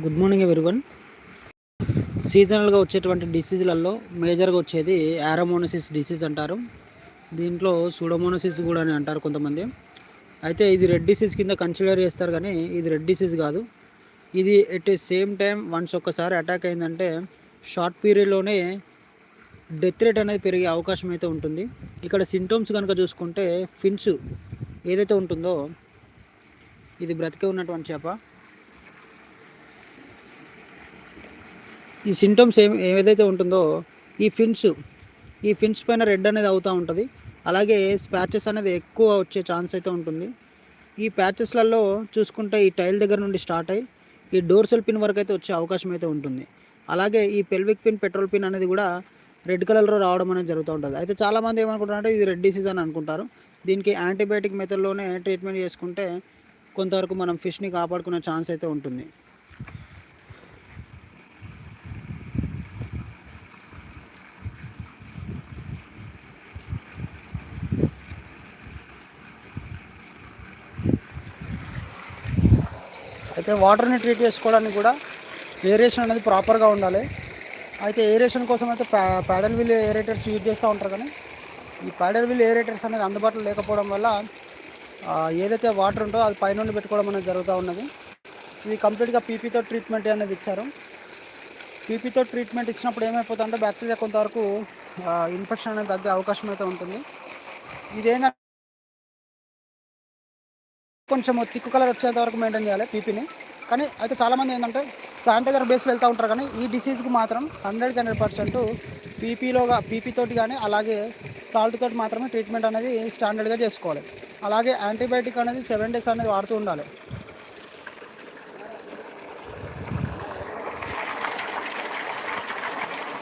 Good morning everyone సీజనల్గా వచ్చేటువంటి డిసీజులలో మేజర్గా వచ్చేది యారమోనసిస్ డిసీజ్ అంటారు. దీంట్లో సూడోమోనసిస్ కూడా అని అంటారు కొంతమంది. అయితే ఇది రెడ్ డిసీజ్ కింద కన్సిడర్ చేస్తారు కానీ ఇది రెడ్ డిసీజ్ కాదు. ఇది at a same time once ఒక్కసారి అటాక్ అయిందంటే షార్ట్ పీరియడ్లోనే డెత్ రేట్ అనేది పెరిగే అవకాశం అయితే ఉంటుంది. ఇక్కడ సింటమ్స్ కనుక చూసుకుంటే ఫిన్స్ ఏదైతే ఉంటుందో ఇది బ్రతికే ఉన్నటువంటి చేప. ఈ సింటమ్స్ ఏం ఏదైతే ఉంటుందో ఈ ఫిన్స్ ఈ ఫిన్స్ పైన రెడ్ అనేది అవుతూ ఉంటుంది. అలాగే స్పాచెస్ అనేది ఎక్కువ వచ్చే ఛాన్స్ అయితే ఉంటుంది. ఈ ప్యాచెస్లలో చూసుకుంటే ఈ టైల్ దగ్గర నుండి స్టార్ట్ అయ్యి ఈ డోర్సెల్ పిన్ వరకు అయితే వచ్చే అవకాశం అయితే ఉంటుంది. అలాగే ఈ పెల్విక్ పిన్ పెట్రోల్ పిన్ అనేది కూడా రెడ్ కలర్లో రావడం అనేది జరుగుతూ ఉంటుంది. అయితే చాలామంది ఏమనుకుంటారంటే ఇది రెడ్ డిసీజ్ అని అనుకుంటారు. దీనికి యాంటీబయాటిక్ మెథడ్లోనే ట్రీట్మెంట్ చేసుకుంటే కొంతవరకు మనం ఫిష్ని కాపాడుకునే ఛాన్స్ అయితే ఉంటుంది. అయితే వాటర్ని ట్రీట్ చేసుకోవడానికి కూడా ఏరియేషన్ అనేది ప్రాపర్గా ఉండాలి. అయితే ఏరియేషన్ కోసం అయితే ప్యాడల్ వీల్ ఏరేటర్స్ యూజ్ చేస్తూ ఉంటారు కానీ ఈ ప్యాడల్ విల్ ఏరేటర్స్ అనేది అందుబాటులో లేకపోవడం వల్ల ఏదైతే వాటర్ ఉందో అది పైనుండి పెట్టుకోవడం అనేది జరుగుతూ ఉన్నది. ఇది కంప్లీట్గా పీపీతో ట్రీట్మెంట్ అనేది ఇచ్చారు. పీపీతో ట్రీట్మెంట్ ఇచ్చినప్పుడు ఏమైపోతుందంటే బ్యాక్టీరియా కొంతవరకు ఇన్ఫెక్షన్ అనేది తగ్గే అవకాశం అయితే ఉంటుంది. ఇదేంటంటే కొంచెం తిక్కు కలర్ వచ్చేంత వరకు మెయింటైన్ చేయాలి పీపీని. కానీ అయితే చాలామంది ఏంటంటే శానిటైజర్ బేస్ వెళ్తూ ఉంటారు కానీ ఈ డిసీజ్కి మాత్రం హండ్రెడ్కి హండ్రెడ్ పర్సెంట్ పీపీలోగా పీపీతోటి కానీ అలాగే సాల్ట్ తోటి మాత్రమే ట్రీట్మెంట్ అనేది స్టాండర్డ్గా చేసుకోవాలి. అలాగే యాంటీబయాటిక్ అనేది సెవెన్ డేస్ అనేది వాడుతూ ఉండాలి.